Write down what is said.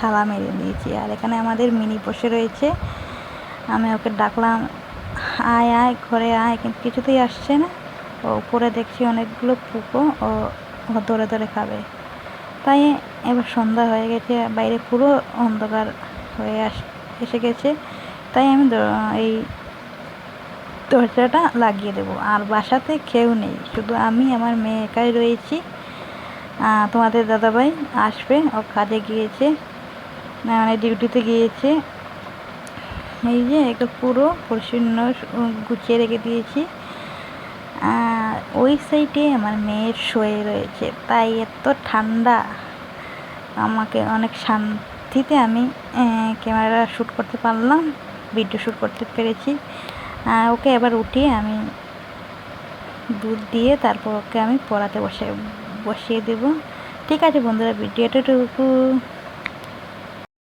থালা মেরে দিয়েছি আর এখানে আমাদের মিনি বসে রয়েছে। আমি ওকে ডাকলাম, আয় আয়, ঘরে আয়। কিন্তু কিছুতেই আসছে না। ও উপরে দেখছি অনেকগুলো পুকো, ও ধরে ধরে খাবে। তাই এবার সন্ধ্যা হয়ে গেছে, বাইরে পুরো অন্ধকার হয়ে আস, এসে গেছে। তাই আমি এই দরজাটা লাগিয়ে দেবো। আর বাসাতে কেউ নেই, শুধু আমি, আমার মেয়ে একাই রয়েছি। তোমাদের দাদাভাই আসবে, ও কাজে গিয়েছে। মানে ডিউটিতে গিয়েছে। এই যে এটা পুরো পরিচ্ছন্ন গুছিয়ে রেখে দিয়েছি। ওই সাইডে আমার মেয়ের শুয়ে রয়েছে। তাই এত ঠান্ডা। আমাকে অনেক শান্তিতে আমি ক্যামেরা শ্যুট করতে পারলাম ভিডিও শ্যুট করতে পেরেছি। ওকে এবার উঠিয়ে আমি দুধ দিয়ে তারপর ওকে আমি পড়াতে বসে, বসিয়ে দেব। ঠিক আছে বন্ধুরা ভিডিওটা একটু